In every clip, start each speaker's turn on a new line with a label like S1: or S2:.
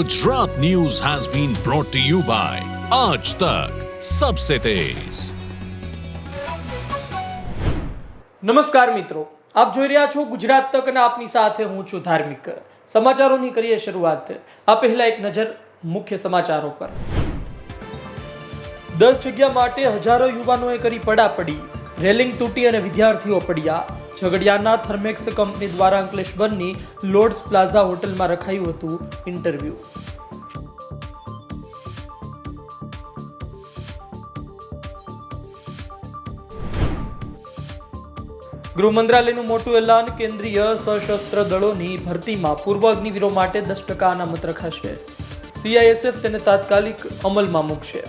S1: Gujarat news has been brought to you by Aaj Tak Sabse Tez.
S2: નમસ્કાર મિત્રો, આપ જોઈ રહ્યા છો ગુજરાત તક અને આપની સાથે હું છું ધાર્મિક. સમાચારોની કરીએ શરૂઆત. આ પહેલા એક નજર મુખ્ય સમાચારો પર. દસ જગ્યા માટે હજારો યુવાનોએ કરી પડાપડી. રેલિંગ તૂટી અને વિદ્યાર્થીઓ પડ્યા. ઝઘડિયાના થર્મેક્સ કંપની દ્વારા અંકલેશ્વરની લોર્ડ્સ પ્લાઝા હોટલમાં રખાયું હતું ઇન્ટરવ્યૂ. ગૃહ મંત્રાલયનું મોટું એલાન કેન્દ્રીય સશસ્ત્ર દળોની ભરતીમાં પૂર્વ અગ્નિવીરો માટે દસ ટકા અનામત રખાશે. સીઆઈએસએફ તેને તાત્કાલિક અમલમાં મૂકશે.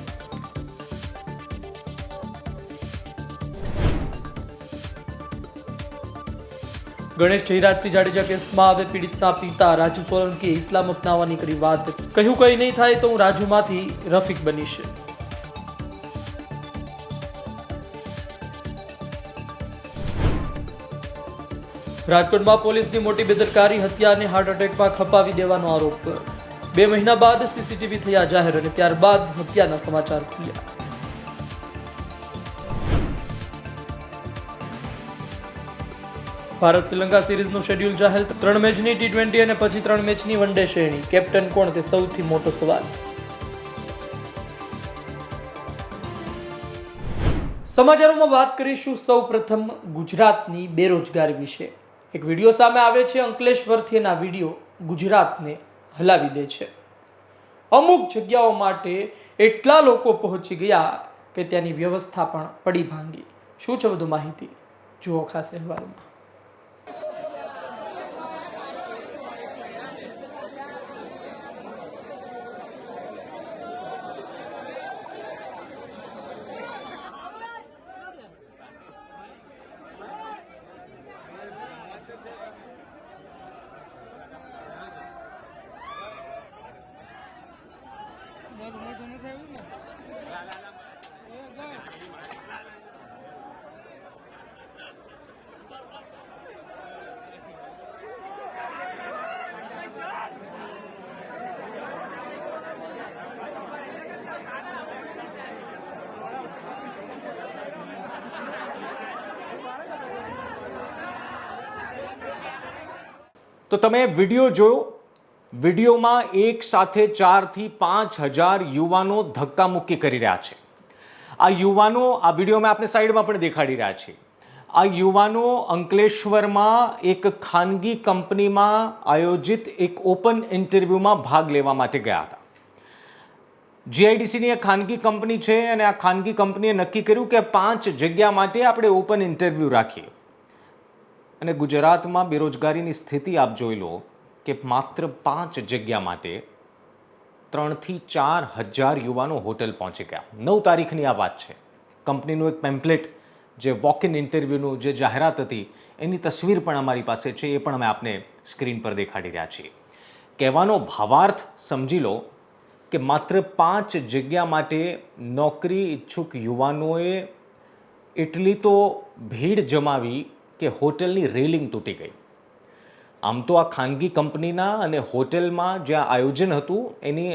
S2: ગણેશ જયરાજસિંહ જાડેજા કેસમાં હવે પીડિતના પિતા રાજુ સોલંકીએ ઇસ્લામ અપનાવવાની કરી વાત. કહ્યું કંઈ નહીં થાય તો હું રાજુમાંથી રફીક બનીશ. રાજકોટમાં પોલીસની મોટી બેદરકારી હત્યાને હાર્ટ એટેકમાં ખપાવી દેવાનો આરોપ. બે મહિના બાદ સીસીટીવી થયા જાહેર અને ત્યારબાદ હત્યાના સમાચાર ખુલ્યા. ભારત શ્રીલંકા સિરીઝનું શેડ્યુલ જાહેર. ત્રણ મેચની ટી ટ્વેન્ટી અને પછી ત્રણ મેચની વન ડે શ્રેણી. કેપ્ટન કોણ? તે સૌથી મોટો સવાલ. સમાચારોમાં વાત કરીશું સૌ પ્રથમ ગુજરાતની બેરોજગારી વિશે. એક વીડિયો સામે આવે છે અંકલેશ્વરથી એના વીડિયો ગુજરાતને હલાવી દે છે. અમુક જગ્યાઓ માટે એટલા લોકો પહોંચી ગયા કે ત્યાંની વ્યવસ્થા પણ પડી ભાંગી. શું છે બધું માહિતી? જુઓ ખાસ અહેવાલમાં.
S3: તો તમે વીડિયો જોયો? વિડીયોમાં એક સાથે ચારથી પાંચ હજાર યુવાનો ધક્કામુક્કી કરી રહ્યા છે. આ યુવાનો આ વીડિયો મેં આપણે સાઈડમાં પણ દેખાડી રહ્યા છે. આ યુવાનો અંકલેશ્વરમાં એક ખાનગી કંપનીમાં આયોજિત એક ઓપન ઇન્ટરવ્યૂમાં ભાગ લેવા માટે ગયા હતા. જીઆઈડીસીની એક ખાનગી કંપની છે અને આ ખાનગી કંપનીએ નક્કી કર્યું કે પાંચ જગ્યા માટે આપણે ઓપન ઇન્ટરવ્યૂ રાખીએ. અને ગુજરાતમાં બેરોજગારીની સ્થિતિ આપ જોઈ લો કે માત્ર પાંચ જગ્યા માટે ત્રણથી ચાર હજાર યુવાનો હોટલ પહોંચી ગયા. નવ તારીખની આ વાત છે. કંપનીનું એક પેમ્પલેટ, જે વોક ઇન ઇન્ટરવ્યૂનું જે જાહેરાત હતી, એની તસવીર પણ અમારી પાસે છે, એ પણ અમે આપને સ્ક્રીન પર દેખાડી રહ્યા છીએ. કહેવાનો ભાવાર્થ સમજી લો કે માત્ર પાંચ જગ્યા માટે નોકરી ઈચ્છુક યુવાનોએ એટલી તો ભીડ જમાવી કે હોટેલની રેલિંગ તૂટી ગઈ. આમ તો આ ખાનગી કંપનીના અને હોટેલમાં જે આયોજન હતું, એની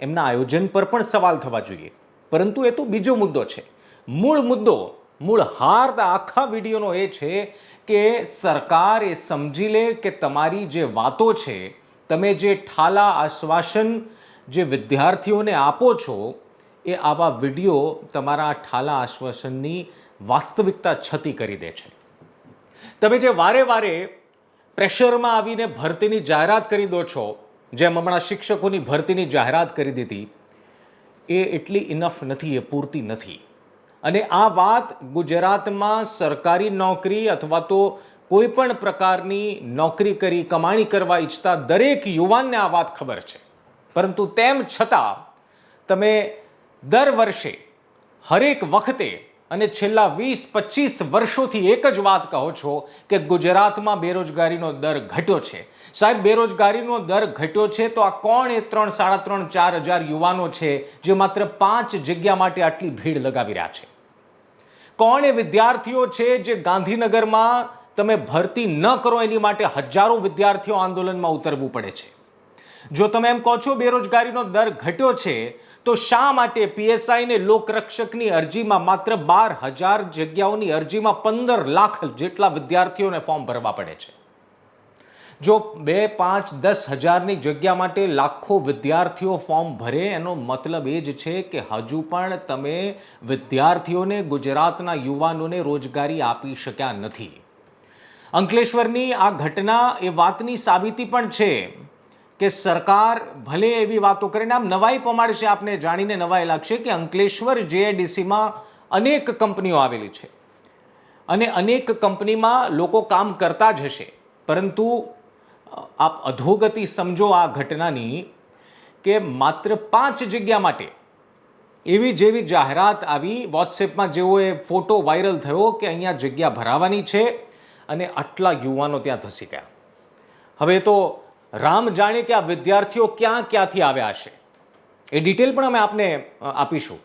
S3: એમના આયોજન પર પણ સવાલ થવા જોઈએ. પરંતુ એ તો બીજો મુદ્દો છે. મૂળ મુદ્દો, મૂળ હાર્દ આખા વિડીયોનો એ છે કે સરકાર એ સમજી લે કે તમારી જે વાતો છે, તમે જે ઠાલા આશ્વાસન જે વિદ્યાર્થીઓને આપો છો, એ આવા વીડિયો તમારા ઠાલા આશ્વાસનની વાસ્તવિકતા છતી કરી દે છે. તમે જે વારે વારે પ્રેશરમાં આવીને ભરતીની જાહેરાત કરી દો છો, જેમ હમણાં શિક્ષકોની ભરતીની જાહેરાત કરી દીધી, એ એટલી ઇનફ નથી, એ પૂરતી નથી. અને આ વાત ગુજરાતમાં સરકારી નોકરી અથવા તો કોઈ પણ પ્રકારની નોકરી કરી, કમાણી કરવા ઈચ્છતા દરેક યુવાનને આ વાત ખબર છે. પરંતુ તેમ છતાં તમે દર વર્ષે હરેક વખતે અને છેલ્લા વીસ, પચીસ વર્ષોથી એક જ વાત કહો છો કે ગુજરાતમાં બેરોજગારીનો દર ઘટ્યો છે. સાહેબ, બેરોજગારીનો દર ઘટ્યો છે તો આ કોણ એ ત્રણ, સાડા ત્રણ, ચાર હજાર યુવાનો છે જે માત્ર પાંચ જગ્યા માટે આટલી ભીડ લગાવી રહ્યા છે? કોણ એ વિદ્યાર્થીઓ છે જે ગાંધીનગરમાં તમે ભરતી ન કરો એની માટે હજારો વિદ્યાર્થીઓ આંદોલનમાં ઉતરવું પડે છે? જો તમે એમ કહો છો બેરોજગારીનો દર ઘટ્યો છે તો શા માટે પીએસઆઈને લોકરક્ષકની અરજીમાં માત્ર બાર હજાર જગ્યાઓની અરજીમાં પંદર લાખ જેટલા વિદ્યાર્થીઓને ફોર્મ ભરવા પડે છે? જો બે, પાંચ, દસ હજારની જગ્યા માટે લાખો વિદ્યાર્થીઓ ફોર્મ ભરે, એનો મતલબ એ જ છે કે હજુ પણ તમે વિદ્યાર્થીઓને ગુજરાતના યુવાનોને રોજગારી આપી શક્યા નથી. અંકલેશ્વરની આ ઘટના એ વાતની સાબિતી પણ છે. કે સરકાર ભલે એવી વાતો કરીને આમ નવાઈ પમાડશે આપને જાણીને નવાઈ લાગશે કે અંકલેશ્વર જેઆઈડીસીમાં અનેક કંપનીઓ આવેલી છે. અને અનેક કંપનીમાં લોકો કામ કરતા જ હશે. પરંતુ આપ અધોગતિ સમજો આ ઘટનાની કે માત્ર પાંચ જગ્યા માટે એવી જેવી જાહેરાત આવી વોટ્સએપમાં જેવો એ ફોટો વાયરલ થયો કે અહીંયા જગ્યા ભરાવાની છે અને આટલા યુવાનો ત્યાં ધસી ગયા. હવે તો રામ જાણે કે આ વિદ્યાર્થીઓ ક્યાં ક્યાંથી આવ્યા હશે? એ ડિટેલ પણ અમે આપને આપીશું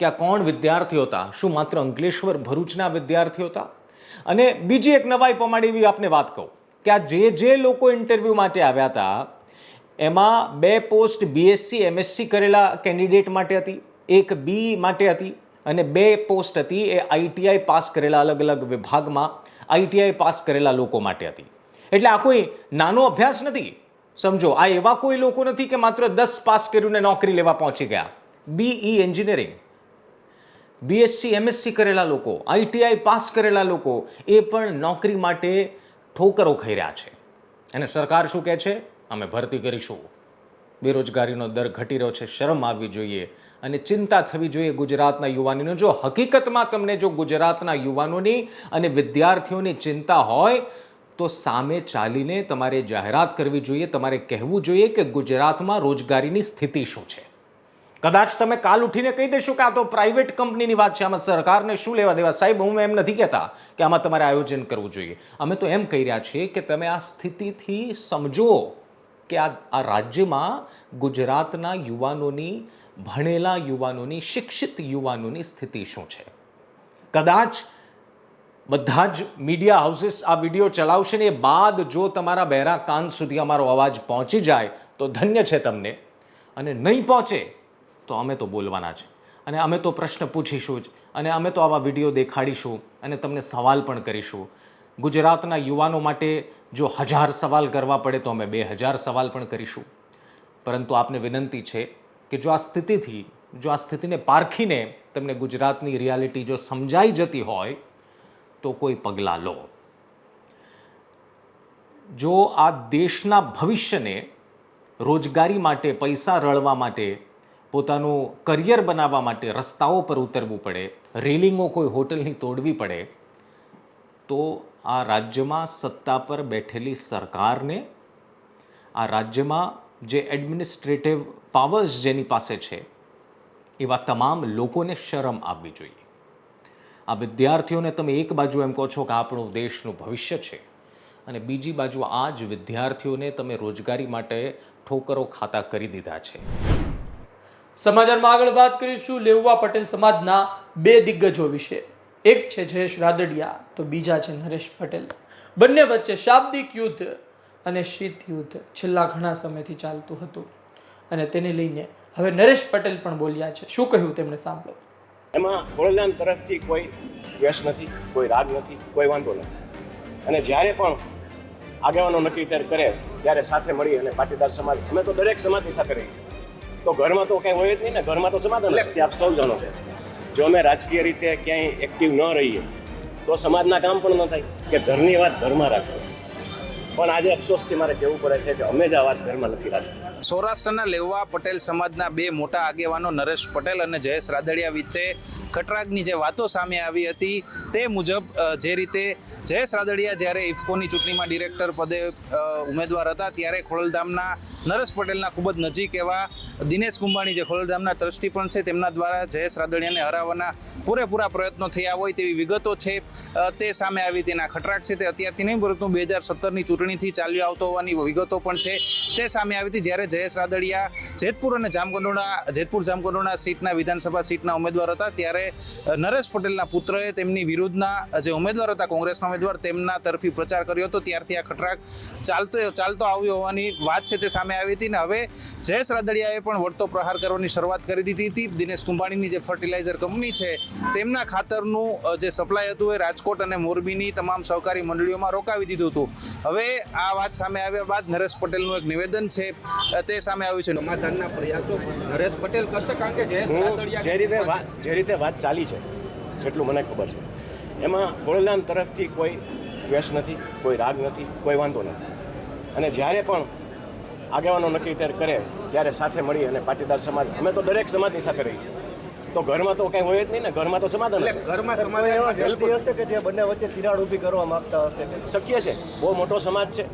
S3: કે આ કોણ વિદ્યાર્થીઓ હતા, શું માત્ર અંકલેશ્વર ભરૂચના વિદ્યાર્થીઓ હતા? અને બીજી એક નવાઈ પમાડી એવી આપને વાત કહું કે આ જે જે લોકો ઇન્ટરવ્યૂ માટે આવ્યા હતા, એમાં બે પોસ્ટ બીએસસી એમએસસી કરેલા કેન્ડિડેટ માટે હતી, એક બી માટે હતી અને બે પોસ્ટ હતી એ આઈટીઆઈ પાસ કરેલા અલગ અલગ વિભાગમાં આઈટીઆઈ પાસ કરેલા લોકો માટે હતી. એટલે આ કોઈ નાનો અભ્યાસ નથી? સમજો, આ એવા કોઈ લોકો નથી કે માત્ર દસ પાસ કર્યું ને નોકરી લેવા પહોંચી ગયા. બીઈ એન્જિનિયરિંગ બીએસસી એમએસસી કરેલા લોકો આઈટીઆઈ પાસ કરેલા લોકો, એ પણ નોકરી માટે ઠોકરો ખાઈ રહ્યા છે. અને સરકાર શું કહે છે? અમે ભરતી કરીશું. બેરોજગારીનો દર ઘટી રહ્યો છે, શરમ આવવી જોઈએ. અને ચિંતા થવી જોઈએ ગુજરાતના યુવાનીનો. જો હકીકતમાં તમને જો ગુજરાતના યુવાનોની અને વિદ્યાર્થીઓની ચિંતા હોય તો સામે ચાલીને તમારે જાહેરાત કરવી જોઈએ, તમારે કહેવું જોઈએ કે ગુજરાતમાં રોજગારીની સ્થિતિ શું છે. કદાચ તમે કાલ ઉઠીને કહી દેશો કે આ તો પ્રાઇવેટ કંપનીની વાત છે, આમાં સરકારને શું લેવા દેવા? સાહેબ, હું એમ નથી કહેતા કે આમાં તમારે આયોજન કરવું જોઈએ. અમે તો એમ કહી રહ્યા છીએ કે તમે આ સ્થિતિથી સમજો કે આ આ રાજ્યમાં ગુજરાતના યુવાનોની, ભણેલા યુવાનોની, શિક્ષિત યુવાનોની સ્થિતિ શું છે. કદાચ બધા જ મીડિયા હાઉસીસ આ વીડિયો ચલાવશે ને એ બાદ જો તમારા બહેરા કાન સુધી અમારો અવાજ પહોંચી જાય તો ધન્ય છે તમને. અને નહીં પહોંચે તો અમે તો બોલવાના છે. અને અમે તો પ્રશ્ન પૂછીશું જ. અને અમે તો આવા વીડિયો દેખાડીશું અને તમને સવાલ પણ કરીશું. ગુજરાતના યુવાનો માટે જો હજાર સવાલ કરવા પડે તો અમે બે હજાર સવાલ પણ કરીશું. પરંતુ આપને વિનંતી છે કે જો આ સ્થિતિથી, જો આ સ્થિતિને પારખીને તમને ગુજરાતની રિયાલિટી જો સમજાઈ જતી હોય તો કોઈ પગલાં લો. જો આ દેશના ભવિષ્યને રોજગારી માટે, પૈસા રળવા માટે, પોતાનું કરિયર બનાવવા માટે રસ્તાઓ પર ઉતરવું પડે, રેલિંગો કોઈ હોટલની તોડવી પડે, તો આ રાજ્યમાં સત્તા પર બેઠેલી સરકારને, આ રાજ્યમાં જે એડમિનિસ્ટ્રેટિવ પાવર્સ જેની પાસે છે, એવા તમામ લોકોને શરમ આવવી જોઈએ. આ વિદ્યાર્થીઓને તમે એક બાજુ એમ કહો છો કે આપણું દેશનું ભવિષ્ય છે અને બીજી બાજુ આ જ વિદ્યાર્થીઓને તમે રોજગારી માટે ઠોકરો ખાતા કરી દીધા છે.
S2: સમાચારમાં આગળ વાત કરીશું લેઉવા પટેલ સમાજના બે દિગ્ગજો વિશે. એક છે જયેશ રાદડિયા, તો બીજા છે નરેશ પટેલ. બંને વચ્ચે શાબ્દિક યુદ્ધ અને શીત યુદ્ધ છેલ્લા ઘણા સમયથી ચાલતું હતું. અને તેને લઈને હવે નરેશ પટેલ પણ બોલ્યા છે. શું કહ્યું તેમણે સાંભળો?
S4: એમાં ખોળદાન તરફથી કોઈ દ્વેષ નથી, કોઈ રાગ નથી, કોઈ વાંધો નથી. અને જ્યારે પણ આગેવાનો નક્કી કરે, ત્યારે સાથે મળી અને પાટીદાર સમાજ, અમે તો દરેક સમાજની સાથે રહીએ. તો ઘરમાં તો કંઈ હોય જ નહીં ને, ઘરમાં તો સમાધાન છે. આપ સૌ જાણો છો. જો અમે રાજકીય રીતે ક્યાંય એક્ટિવ ન રહીએ, તો સમાજના કામ પણ ન થાય. કે ઘરની વાત ઘરમાં રાખો. પણ આજે અફસોસથી મારે કહેવું પડે છે કે અમે જ આ વાત ઘરમાં નથી રાખી
S5: સૌરાષ્ટ્રના લેવા પટેલ સમાજના બે મોટા આગેવાનો નરેશ પટેલ અને જયેશ રાદડિયા વિશે ખટરાગની જે વાતો સામે આવી હતી તે મુજબ જે રીતે જયેશ રાદડિયા જ્યારે ઇફકોની ચૂંટણીમાં ડિરેક્ટર પદે ઉમેદવાર હતા ત્યારે ખોડલધામના નરેશ પટેલના ખૂબ જ નજીક એવા દિનેશ કુંભાણી, જે ખોડલધામના ટ્રસ્ટી પણ છે, તેમના દ્વારા જયેશ રાદડિયાને હરાવવાના પૂરેપૂરા પ્રયત્નો થયા હોય તેવી વિગતો છે તે સામે આવી તેના ખટરાગ છે, તે અત્યારથી નહીં, પરંતુ બે હજાર સત્તરની ચૂંટણી ચૂંટણીથી ચાલ્યો આવતો હોવાની વિગતો પણ છે. તે સામે આવી હતી જ્યારે જયેશ રાદડિયા જેતપુર અને જામકંડોરણા જેતપુર જામકંડોરણા સીટના વિધાનસભા સીટના ઉમેદવાર હતા. ત્યારે નરેશ પટેલના પુત્રએ તેમની વિરુદ્ધના જે ઉમેદવાર હતા કોંગ્રેસના ઉમેદવાર, તેમના તરફી પ્રચાર કર્યો હતો. ત્યારથી આ ખટરાક ચાલતો ચાલતો આવ્યો હોવાની વાત છે તે સામે આવી હતી. ને હવે જયેશ રાદડિયાએ પણ વળતો પ્રહાર કરવાની શરૂઆત કરી દીધી હતી. દિનેશ કુંભાણીની જે ફર્ટિલાઇઝર કંપની છે, તેમના ખાતરનું જે સપ્લાય હતું એ રાજકોટ અને મોરબીની તમામ સહકારી મંડળીઓમાં રોકાવી દીધું હતું. હવે આ વાત સામે આવ્યા બાદ નરેશ પટેલનું એક નિવેદન છે તે સામે આવ્યું છે.
S6: સમાધાનના પ્રયાસો નરેશ પટેલ કરશે કારણ કે જયેશ
S4: જે રીતે વાત જે રીતે વાત ચાલી છે જેટલું મને ખબર છે એમાં ગોળલામ તરફથી કોઈ દ્વેષ નથી કોઈ રાગ નથી કોઈ વાંધો નથી. અને જ્યારે પણ આગેવાનો નક્કી ત્યારે કરે ત્યારે સાથે મળી અને પાટીદાર સમાજ અમે તો દરેક સમાજની સાથે રહી છે તો ઘરમાં તો કઈ હોય જ નહીં ને ઘરમાં તો સમાધાન
S6: એટલે ઘરમાં સમાધાન
S7: એવા વ્યક્તિ હશે કે જે બંને વચ્ચે તિરાડ ઊભી કરવા માંગતા હશે
S4: શક્ય છે. બહુ મોટો સમાજ છે.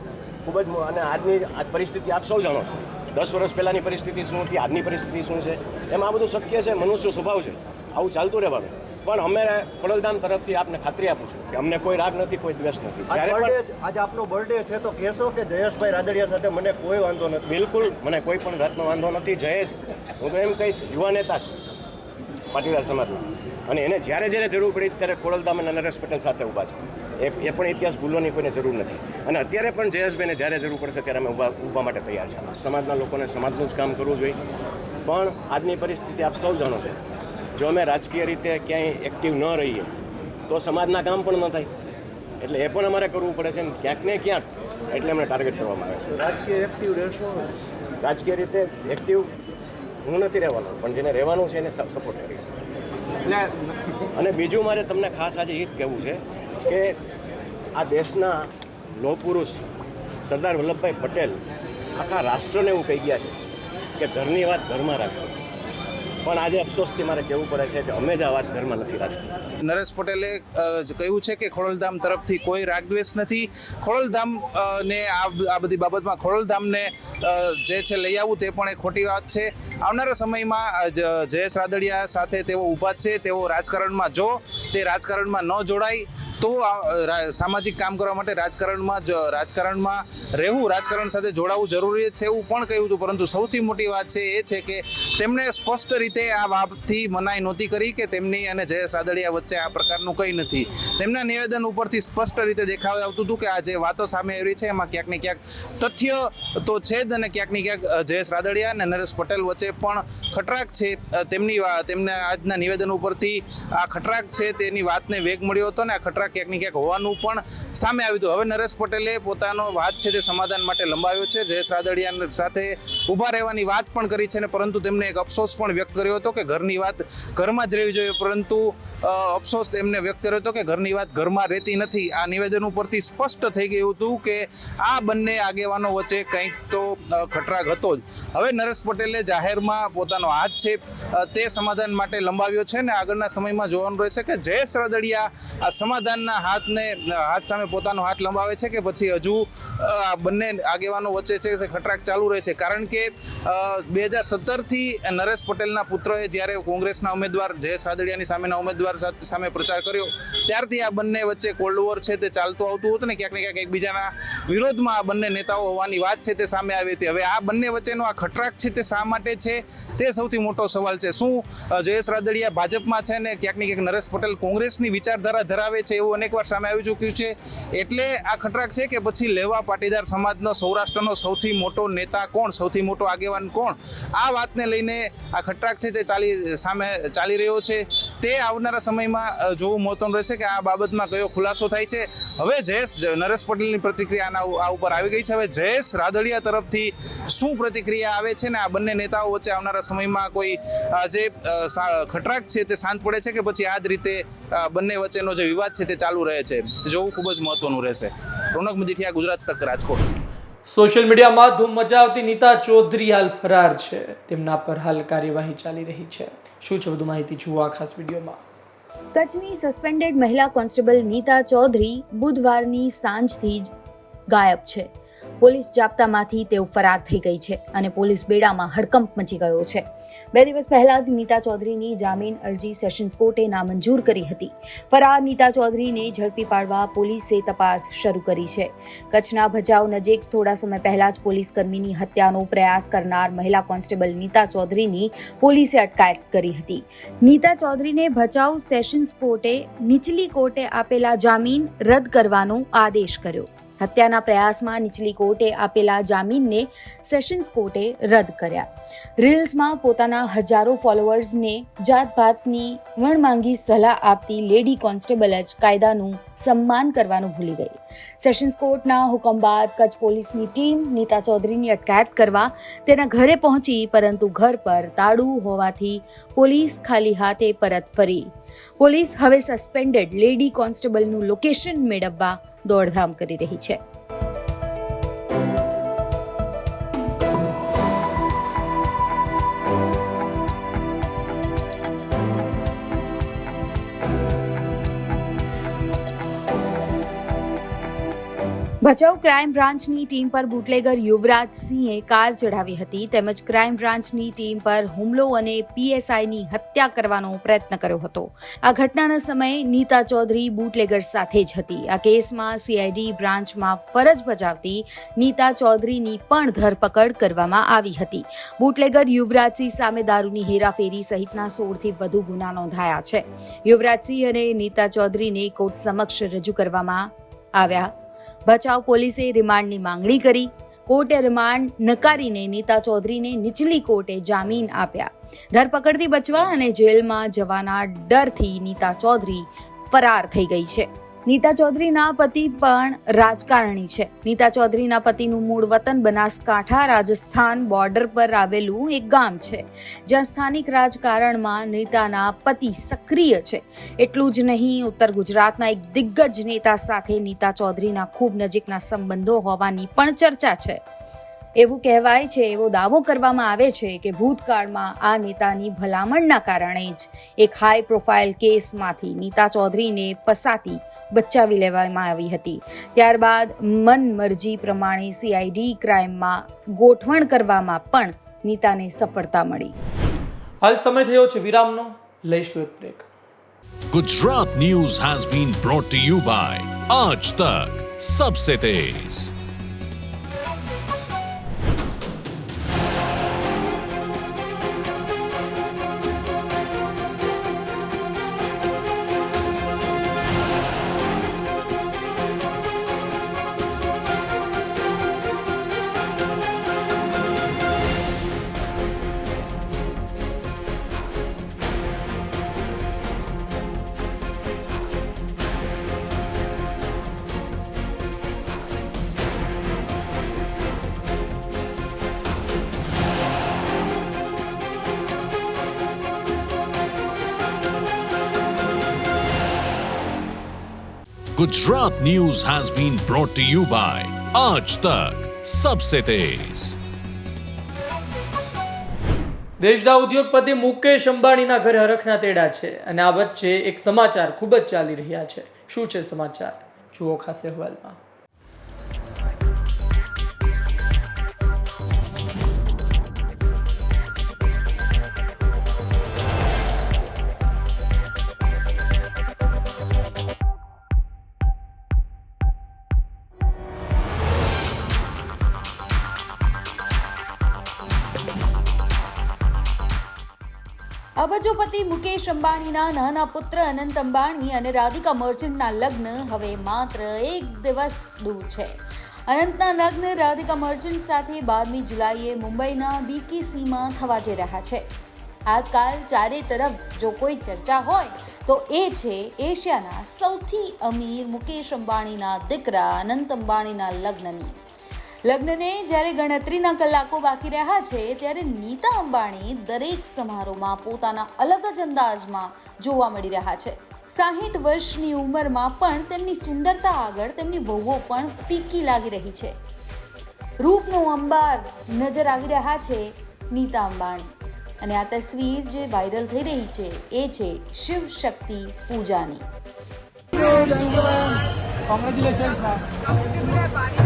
S4: ખૂબ જ અને આજની આજ પરિસ્થિતિ આપ સૌ જાણો છો. દસ વર્ષ પહેલાંની પરિસ્થિતિ શું હતી આજની પરિસ્થિતિ શું છે? એમાં આ બધું શક્ય છે મનુષ્ય સ્વભાવ છે. આવું ચાલતું રહેવાનું. પણ અમે ખોડલધામ તરફથી આપને ખાતરી આપું છું કે અમને કોઈ રાગ નથી કોઈ દ્વેષ નથી.
S7: આજે આપનો બર્થડે છે તો કહેશો કે જયેશભાઈ રાદડિયા સાથે મને કોઈ વાંધો નથી.
S4: બિલકુલ મને કોઈ પણ જાતનો વાંધો નથી. જયેશ હું તો એમ કહીશ યુવા નેતા છે. પાટીદાર સમાજમાં. અને એને જ્યારે જ્યારે જરૂર પડી છે ત્યારે ખોડલધામ અને નરેશ પટેલ સાથે ઊભા છે. એ એ પણ ઇતિહાસ ભૂલવાની કોઈને જરૂર નથી. અને અત્યારે પણ જયેશભાઈને જ્યારે જરૂર પડશે ત્યારે અમે ઊભા ઊભા માટે તૈયાર છે. સમાજના લોકોને સમાજનું જ કામ કરવું જોઈએ. પણ આજની પરિસ્થિતિ આપ સૌ જાણો છો. જો અમે રાજકીય રીતે ક્યાંય એક્ટિવ ન રહીએ તો સમાજના કામ પણ ન થાય. એટલે એ પણ અમારે કરવું પડે છે ને ક્યાંક ને ક્યાંક. એટલે અમને ટાર્ગેટ કરવામાં આવે છે.
S7: રાજકીય એક્ટિવ રહેશો.
S4: રાજકીય રીતે એક્ટિવ હું નથી રહેવાનો પણ જેને રહેવાનું છે એને સપોર્ટ કરીશ. અને બીજું મારે તમને ખાસ આજે એ જ કહેવું છે કે આ દેશના લોહ પુરુષ સરદાર વલ્લભભાઈ પટેલ આખા રાષ્ટ્રને એવું કહી ગયા છે કે ઘરની વાત ઘરમાં રાખો. પણ આજે અફસોસથી મારે કહેવું પડે છે કે અમે જ આ વાત ઘરમાં નથી રાખી
S5: નરેશ પટેલે કહ્યું છે કે ખોડલધામ તરફથી કોઈ રાગદ્વેષ નથી. ખોડલધામ ને આ બધી બાબતમાં ખોડલધામને જે છે લઈ આવવું તે પણ એક ખોટી વાત છે. આવનારા સમયમાં જયેશ રાદડિયા સાથે તેઓ ઊભા છે. તેઓ રાજકારણમાં જો, તે રાજકારણમાં ન જોડાય. તો સામાજિક કામ કરવા માટે રાજકારણમાં જ રાજકારણમાં રહેવું, રાજકારણ સાથે જોડાવું જરૂરી છે એવું પણ કહ્યું હતું. પરંતુ સૌથી મોટી વાત છે એ છે કે તેમણે સ્પષ્ટ રીતે આ બાબતથી મનાઈ નહોતી કરી કે તેમની અને જયેશ રાદડિયા વચ્ચે આ પ્રકારનું કંઈ નથી. તેમના નિવેદન ઉપરથી સ્પષ્ટ રીતે દેખાવ આવતું હતું કે આ જે વાતો સામે આવી છે, એમાં ક્યાંક ને ક્યાંક તથ્ય તો છે જ અને ક્યાંક ને ક્યાંક જયેશ રાદડિયા અને નરેશ પટેલ વચ્ચે પણ ખટરાક છે. તેમની તેમના આજના નિવેદન ઉપરથી આ ખટરાક છે, તેની વાતને વેગ મળ્યો હતો ને આ ખટરાક ક્યાંક ને ક્યાંક હોવાનું પણ સામે આવ્યું હતું. હવે નરેશ પટેલે પોતાનો વાત છે તે સમાધાન માટે લંબાવ્યો છે. જયેશ રાદડિયા સાથે ઊભા રહેવાની વાત પણ કરી છે ને પરંતુ તેમને એક અફસોસ પણ વ્યક્ત કર્યો હતો કે ઘરની વાત ઘરમાં જ રહેવી જોઈએ. પરંતુ અફસોસ એમને વ્યક્ત કર્યો હતો કે ઘરની વાત ઘરમાં રહેતી નથી. આ નિવેદન ઉપરથી સ્પષ્ટ થઈ ગયું હતું કે આ બંને આગેવાનો વચ્ચે કંઈક તો ખટરાગ હતો જ. હવે નરેશ પટેલે જાહેરમાં પોતાનો હાથ છે તે સમાધાન માટે લંબાવ્યો છે ને આગળના સમયમાં જોવાનું રહેશે કે જયેશ રાદડિયા આ સમાધાનના હાથને, હાથ સામે પોતાનો હાથ લંબાવે છે કે પછી હજુ આ બંને આગેવાનો વચ્ચે છે તે ખટરાક ચાલુ રહે છે? કારણ કે બે હજાર સત્તરથી નરેશ પટેલના પુત્રએ જ્યારે કોંગ્રેસના ઉમેદવાર જયેશ રાદડિયાની સામેના ઉમેદવાર સામે પ્રચાર કર્યો, ત્યારથી આ બંને વચ્ચે કોલ્ડ વોર છે તે ચાલતું આવતું હતું ને, ક્યાંક ને ક્યાંક એકબીજાના વિરોધમાં આ બંને નેતાઓ હોવાની વાત છે તે સામે આવી હતી. હવે આ બંને વચ્ચેનો આ ખટરાક છે તે શા માટે છે? તે સૌથી મોટો સવાલ છે. શું જયેશ રાદડિયા ભાજપમાં છે ને ક્યાંક ને ક્યાંક નરેશ પટેલ કોંગ્રેસની વિચારધારા ધરાવે છે એવું અનેકવાર સામે આવી ચૂક્યું છે. એટલે આ ખટરાક છે કે પછી લેવા પાટીદાર સમાજનો સૌરાષ્ટ્રનો સૌથી મોટો નેતા કોણ, સૌથી મોટો આગેવાન કોણ? આ વાતને લઈને આ ખટરાક છે તે ચાલી, સામે ચાલી રહ્યો છે. તે આવનારા સમયમાં જોવું મહત્વનું રહેશે કે આ બાબતમાં કયો ખુલાસો થાય છે. હવે જયેશ નરેશ પટેલની પ્રતિક્રિયા આ ઉપર આવી ગઈ છે. હવે જયેશ રાદડિયા તરફથી શું પ્રતિક્રિયા આવે છે ને આ બંને નેતાઓ વચ્ચે આવનારા સમયમાં કોઈ જે ખટરાક છે તે શાંત પડે છે કે પછી આ જ રીતે બંને વચ્ચેનો જે વિવાદ છે તે ચાલુ રહે છે. જોવું ખૂબ જ મહત્વનું રહેશે. રોનક મજીઠિયા ગુજરાત તક રાજકોટ.
S2: સોશિયલ મીડિયામાં ધૂમ મચાવતી નીતા ચૌધરી હાલ ફરાર છે. તેમના પર હાલ કાર્યવાહી ચાલી રહી છે. શું છે વધુ માહિતી જુઓ આ ખાસ વિડીયોમાં.
S8: કચ્છની સસ્પેન્ડેડ મહિલા કોન્સ્ટેબલ નીતા ચૌધરી બુધવારની સાંજથી જ ગાયબ છે. પોલીસ જાપ્તામાંથી તેઓ ફરાર થઈ ગઈ છે અને પોલીસ બેડામાં હડકંપ મચી ગયો છે. બે દિવસ પહેલા જ નીતા ચૌધરીની જામીન અરજી સેશન્સ કોર્ટે નામંજૂર કરી હતી. ફરાર નીતા ચૌધરીને ઝડપી પાડવા પોલીસે તપાસ શરૂ કરી છે. કચ્છના ભચાઉ નજીક થોડા સમય પહેલા જ પોલીસ કર્મીની હત્યાનો પ્રયાસ કરનાર મહિલા કોન્સ્ટેબલ નીતા ચૌધરીની પોલીસે અટકાયત કરી હતી. નીતા ચૌધરીને ભચાઉ સેશન્સ કોર્ટે, નીચલી કોર્ટે આપેલા જામીન રદ કરવાનો આદેશ કર્યો. હત્યાના પ્રયાસમાં નીચલી કોર્ટે આપેલા જામીનને સેશન્સ કોર્ટે રદ કર્યા. રીલ્સમાં પોતાના હજારો ફોલોઅર્સને જાતભાતની વણમાંગી સલાહ આપતી લેડી કોન્સ્ટેબલ જ કાયદાનું સન્માન કરવાનું ભૂલી ગઈ. સેશન્સ કોર્ટના હુકમ બાદ કચ્છ પોલીસની ટીમ નીતા ચૌધરીની અટકાયત કરવા તેના ઘરે પહોંચી, પરંતુ ઘર પર તાળું હોવાથી પોલીસ ખાલી હાથે પરત ફરી. પોલીસ હવે સસ્પેન્ડેડ લેડી કોન્સ્ટેબલનું લોકેશન મેળવવા દોડધામ કરી રહી છે. ભચાઉ ક્રાઇમ બ્રાન્ચની ટીમ પર બુટલેગર યુવરાજ સિંહે કાર ચઢાવી હતી. તેમજ ક્રાઇમ બ્રાન્ચની ટીમ પર હુમલો અને પીએસઆઈની હત્યા કરવાનો પ્રયત્ન કર્યો હતો. આ ઘટનાના સમયે નીતા ચૌધરી બુટલેગર સાથે જ હતી. આ કેસમાં સીઆઈડી બ્રાન્ચમાં ફરજ બજાવતી નીતા ચૌધરીની પણ ધરપકડ કરવામાં આવી હતી. બુટલેગર યુવરાજસિંહ સામે દારૂની હેરાફેરી સહિતના સોળથી વધુ ગુના નોંધાયા છે. યુવરાજસિંહ અને નીતા ચૌધરીને કોર્ટ સમક્ષ રજૂ કરવામાં આવ્યા ભચાઉ પોલીસે રિમાન્ડની માંગણી કરી. કોર્ટે રિમાન્ડ નકારીને નીતા ચૌધરીને નીચલી કોર્ટે જામીન આપ્યા. ધરપકડથી બચવા અને જેલમાં જવાના ડરથી નીતા ચૌધરી ફરાર થઈ ગઈ છે. નીતા ચૌધરીના પતિ પણ રાજકારણી છે. નીતા ચૌધરીના પતિનું મૂળ વતન બનાસકાંઠા રાજસ્થાન બોર્ડર પર આવેલું એક ગામ છે. જ્યાં સ્થાનિક રાજકારણમાં નીતાના પતિ સક્રિય છે. એટલું જ નહીં, ઉત્તર ગુજરાતના એક દિગ્ગજ નેતા સાથે નીતા ચૌધરીના ખૂબ નજીકના સંબંધો હોવાની પણ ચર્ચા છે. એવું કહેવાય છે એવો દાવો કરવામાં આવે છે કે ભૂતકાળમાં આ નેતાની ભલામણના કારણે જ એક હાઈ પ્રોફાઇલ કેસમાંથી નીતા ચૌધરીને ફસાતી બચાવી લેવામાં આવી હતી. ત્યારબાદ મનમરજી પ્રમાણે સીઆઈડી ક્રાઇમમાં ગોઠવણ કરવામાં પણ નીતાને સફળતા મળી.
S2: હાલ સમય થયો છે વિરામનો. લઈશું એક break
S1: Gujarat news has been brought to you by Aaj Tak Sabse Tez. Gujarat news has been brought to you by Aaj Tak સબસે તેજ.
S2: દેશના ઉદ્યોગપતિ મુકેશ અંબાણીના ઘરે હરખના તેડા છે અને આ વચ્ચે એક સમાચાર ખૂબ જ ચાલી રહ્યા છે. શું છે સમાચાર? જુઓ ખાસ અહેવાલમાં.
S8: અબજોપતિ મુકેશ અંબાણીના નાના પુત્ર અનંત અંબાણી અને રાધિકા મર્ચન્ટના લગ્ન હવે માત્ર એક દિવસ દૂર છે. અનંતના લગ્ન રાધિકા મર્ચન્ટ સાથે બારમી જુલાઈએ મુંબઈના બીકેસીમાં થવા જઈ રહ્યા છે. આજકાલ ચારે તરફ જો કોઈ ચર્ચા હોય, તો એ છે એશિયાના સૌથી અમીર મુકેશ અંબાણીના દીકરા અનંત અંબાણીના લગ્નની. લગ્નને જ્યારે ગણતરીના કલાકો બાકી રહ્યા છે, ત્યારે નીતા અંબાણી દરેક સમારોહમાં પોતાના અલગ જ અંદાજમાં જોવા મળી રહ્યા છે. સાહીઠ વર્ષની ઉંમરમાં પણ તેમની સુંદરતા આગળ તેમની વહુઓ પણ ફીકી લાગી રહી છે. રૂપનું અંબાર નજર આવી રહ્યા છે નીતા અંબાણી. અને આ તસવીર જે વાયરલ થઈ રહી છે, એ છે શિવ શક્તિ પૂજાની.
S9: કોંગ્રેચ્યુલેશન્સ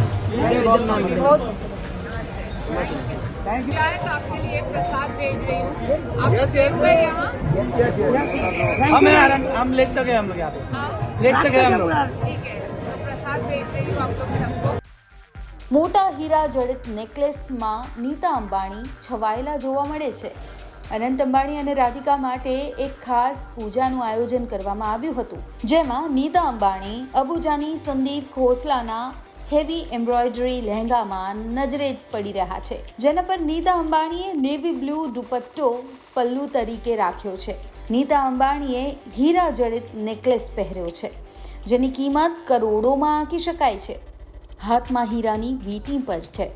S9: आपके लिए प्रसाद भेज रही हूँ आप भेज गए यहाँ
S10: हम यार हम हम लेटते गए हम लोग यहाँ पे
S9: हाँ
S10: लेटते गए हम लोग
S9: ठीक है तो प्रसाद भेज रही हूँ आप लोग सबको
S8: મોટા હીરા જડિત નેકલેસમાં નીતા અંબાણી છવાયેલા જોવા મળે છે અનંત અંબાણી અને રાધિકા માટે એક ખાસ પૂજાનું આયોજન કરવામાં આવ્યું હતું જેમાં નીતા અંબાણી અબુજાની સંદીપ ખોસલાના હેવી એમ્બ્રોઇડરી લહેંગામાં નજરે પડી રહ્યા છે, જેના પર નીતા અંબાણીએ નેવી બ્લુ દુપટ્ટો પલ્લુ તરીકે રાખ્યો છે. નીતા અંબાણીએ હીરા જડિત નેકલેસ પહેર્યો છે, જેની કિંમત કરોડોમાં આંકી શકાય છે. હાથમાં હીરાની વીંટી પર છે.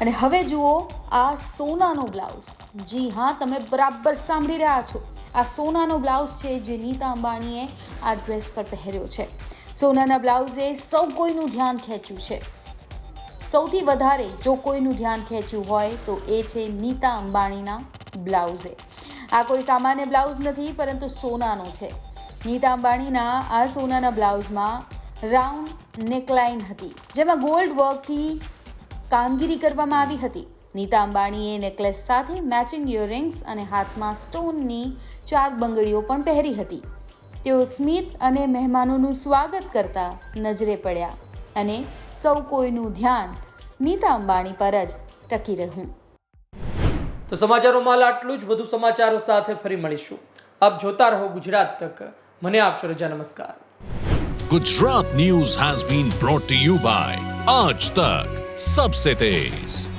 S8: અને હવે જુઓ આ સોનાનો બ્લાઉઝ. જી હા, તમે બરાબર સાંભળી રહ્યા છો. આ સોનાનો બ્લાઉઝ છે જે નીતા અંબાણીએ આ ડ્રેસ પર પહેર્યો છે. સોનાના બ્લાઉઝે સૌ કોઈનું ધ્યાન ખેંચ્યું છે. સૌથી વધારે જો કોઈનું ધ્યાન ખેંચ્યું હોય તો એ છે નીતા અંબાણીના બ્લાઉઝે. આ કોઈ સામાન્ય બ્લાઉઝ નથી, પરંતુ સોનાનો છે. નીતા અંબાણીના આ સોનાના બ્લાઉઝમાં રાઉન્ડ નેકલાઇન હતી, જેમાં ગોલ્ડ વર્કથી કામગીરી કરવામાં આવી હતી. નીતા અંબાણીએ નેકલેસ સાથે મેચિંગ ઇયરિંગ્સ અને હાથમાં સ્ટોનની ચાર બંગડીઓ પણ પહેરી હતી. તેઓ સ્મિત અને મહેમાનોનું સ્વાગત કરતા નજરે પડ્યા અને સૌ કોઈનું ધ્યાન નીતા અંબાણી પર જ ટકી રહ્યું.
S2: તો સમાચારોમાં માલ આટલું જ. વધુ સમાચારો સાથે ફરી મળીશું. આપ જોતા રહો ગુજરાત તક. મને આપશો રજા નમસ્કાર.
S1: Gujarat news has been brought you by Aaj Tak. Tak Sabse Tez